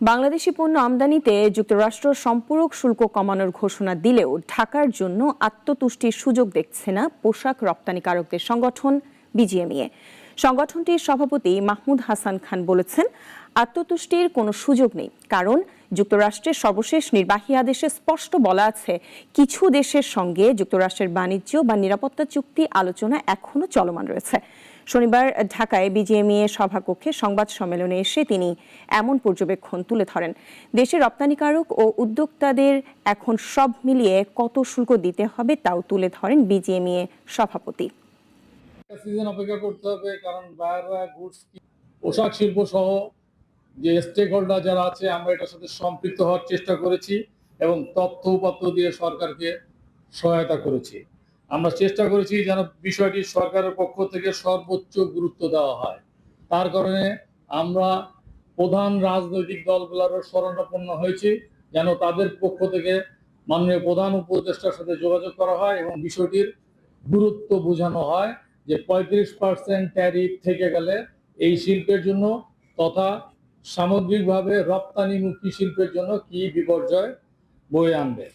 বাংলাদেশি পণ্য আমদানিতে যুক্তরাষ্ট্র সম্পূরক শুল্ক কমানোর ঘোষণা দিলেও ঢাকার জন্য আত্মতুষ্টির সুযোগ দেখছে না পোশাক রপ্তানিকারকদের সংগঠন বিজিএমইএ। সংগঠনটির সভাপতি মাহমুদ হাসান খান বলেছেন, আত্মতুষ্টির কোনো সুযোগ নেই, কারণ যুক্তরাষ্ট্রের সর্বশেষ নির্বাহী আদেশে স্পষ্ট বলা আছে, কিছু দেশের সঙ্গে যুক্তরাষ্ট্রের বাণিজ্য বা নিরাপত্তা চুক্তি আলোচনা এখনও চলমান রয়েছে। শনিবার ঢাকায় বিজিএমইএ সভাকক্ষে সংবাদ সম্মেলনে এসে তিনি এমন পর্যবেক্ষণ তুলে ধরেন, দেশের রপ্তানিকারক ও উদ্যোক্তাদের এখন সব মিলিয়ে কত শুল্ক দিতে হবে তাও তুলে ধরেন বিজিএমইএ সভাপতি। সিজন অপেক্ষা করতে হবে, কারণ বায়াররা গুডস পোশাক শিল্প সহ যে স্টেক হোল্ডার যারা আছে, আমরা এটার সাথে সম্পৃক্ত হওয়ার চেষ্টা করেছি এবং তথ্য উপাত্ত দিয়ে সরকারকে সহায়তা করেছি। আমরা চেষ্টা করেছি যেন বিষয়টি সরকারের পক্ষ থেকে সর্বোচ্চ গুরুত্ব দেওয়া হয়। তার কারণে আমরা প্রধান রাজনৈতিক দলগুলোরও শরণাপন্ন হয়েছি, যেন তাদের পক্ষ থেকে মাননীয় প্রধান উপদেষ্টার সাথে যোগাযোগ করা হয় এবং বিষয়টির গুরুত্ব বোঝানো হয়। যে পঁয়ত্রিশ পার্সেন্ট ট্যারিফ থেকে গেলে এই শিল্পের জন্য তথা সামগ্রিকভাবে রপ্তানিমুখী শিল্পের জন্য কি বিপর্যয় বয়ে আনবে?